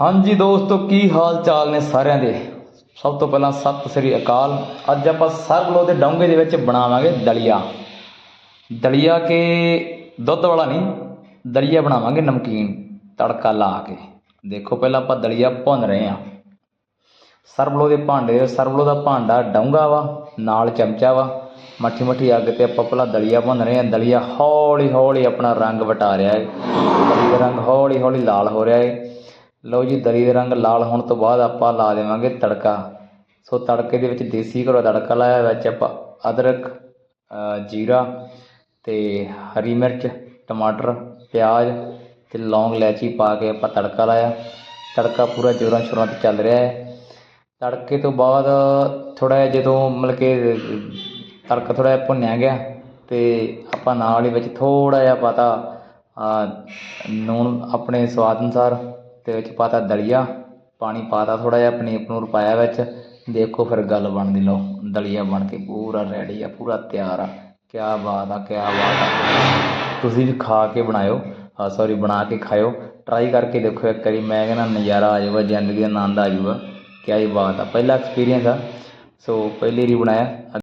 ਹਾਂਜੀ ਦੋਸਤੋ, ਕੀ ਹਾਲ ਚਾਲ ਨੇ ਸਾਰਿਆਂ ਦੇ? ਸਭ ਤੋਂ ਪਹਿਲਾਂ ਸਤਿ ਸ੍ਰੀ ਅਕਾਲ। ਅੱਜ ਆਪਾਂ ਸਰਬਲੋ ਦੇ ਡੋਂਗੇ ਦੇ ਵਿੱਚ ਬਣਾਵਾਂਗੇ ਦਲੀਆ। ਦਲੀਆ ਕੇ ਦੁੱਧ ਵਾਲਾ ਨਹੀਂ, ਦਲੀਆ ਬਣਾਵਾਂਗੇ ਨਮਕੀਨ, ਤੜਕਾ ਲਾ ਕੇ। ਦੇਖੋ, ਪਹਿਲਾਂ ਆਪਾਂ ਦਲੀਆ ਭੁੰਨ ਰਹੇ ਹਾਂ। ਸਰਬਲੋ ਦੇ ਭਾਂਡੇ ਸਰਬਲੋ ਦਾ ਭਾਂਡਾ ਡੋਂਗਾ ਵਾ, ਨਾਲ ਚਮਚਾ ਵਾ। ਮੱਠੀ ਮੱਠੀ ਅੱਗ ਤੇ ਆਪਾਂ ਪਹਿਲਾਂ ਦਲੀਆ ਭੁੰਨ ਰਹੇ ਹਾਂ। ਦਲੀਆ ਹੌਲੀ ਹੌਲੀ ਆਪਣਾ ਰੰਗ ਵਟਾ ਰਿਹਾ ਹੈ ਰੰਗ ਹੌਲੀ ਹੌਲੀ ਲਾਲ ਹੋ ਰਿਹਾ ਹੈ ਲਓ ਜੀ, ਦਰੀ ਦੇ ਰੰਗ ਲਾਲ ਹੋਣ ਤੋਂ ਬਾਅਦ ਆਪਾਂ ਲਾ ਦੇਵਾਂਗੇ ਤੜਕਾ। ਸੋ ਤੜਕੇ ਦੇ ਵਿੱਚ ਦੇਸੀ ਘਰੋਂ ਤੜਕਾ ਲਾਇਆ, ਵਿੱਚ ਆਪਾਂ ਅਦਰਕ ਜੀਰਾ ਤੇ ਹਰੀ ਮਿਰਚ, ਟਮਾਟਰ, ਪਿਆਜ਼ ਤੇ ਲੌਂਗ ਇਲਾਇਚੀ ਪਾ ਕੇ ਆਪਾਂ ਤੜਕਾ ਲਾਇਆ। ਤੜਕਾ ਪੂਰਾ ਜੋਰਾਂ ਸ਼ੋਰਾਂ ਤੇ ਚੱਲ ਰਿਹਾ ਹੈ। ਤੜਕੇ ਤੋਂ ਬਾਅਦ ਥੋੜਾ ਜਿਹਾ ਜਦੋਂ ਮਤਲਬ ਕਿ ਤੜਕਾ ਥੋੜਾ ਜਿਹਾ ਭੁੰਨਿਆ ਗਿਆ ਤੇ ਆਪਾਂ ਨਾਲ ਹੀ ਵਿੱਚ ਥੋੜਾ ਜਿਹਾ ਪਾਤਾ ਆ ਨੂਣ ਆਪਣੇ ਸਵਾਦ ਅਨੁਸਾਰ। ਤੇ ਵਿੱਚ ਪਾਤਾ ਦਲੀਆ, ਪਾਣੀ ਪਾਤਾ ਥੋੜਾ ਜਿਹਾ, ਪਨੀਰ ਪਨੂਰ ਪਾਇਆ ਵਿੱਚ। ਦੇਖੋ ਫਿਰ ਗੱਲ ਬਣਦੀ ਲਓ, ਦਲੀਆ ਬਣ ਕੇ ਪੂਰਾ ਰੈਡੀ ਆ, ਪੂਰਾ ਤਿਆਰ ਆ। ਕਿਆ ਬਾਤ ਆ, ਕਿਆ ਬਾਤ ਆ। ਤੁਸੀਂ ਵੀ ਖਾ ਕੇ ਬਣਾਇਓ ਆ ਸੌਰੀ ਬਣਾ ਕੇ ਖਾਇਓ। ਟਰਾਈ ਕਰਕੇ ਦੇਖੋ ਇੱਕ ਵਾਰੀ, ਮੈਂ ਕਹਿੰਦਾ ਨਜ਼ਾਰਾ ਆ ਜਾਊਗਾ, ਜ਼ਿੰਦਗੀ ਦਾ ਆਨੰਦ ਆ ਜਾਊਗਾ। ਕਿਆ ਹੀ ਬਾਤ ਆ, ਪਹਿਲਾ ਐਕਸਪੀਰੀਅੰਸ ਆ। ਸੋ ਪਹਿਲੀ ਵਾਰੀ ਬਣਾਇਆ।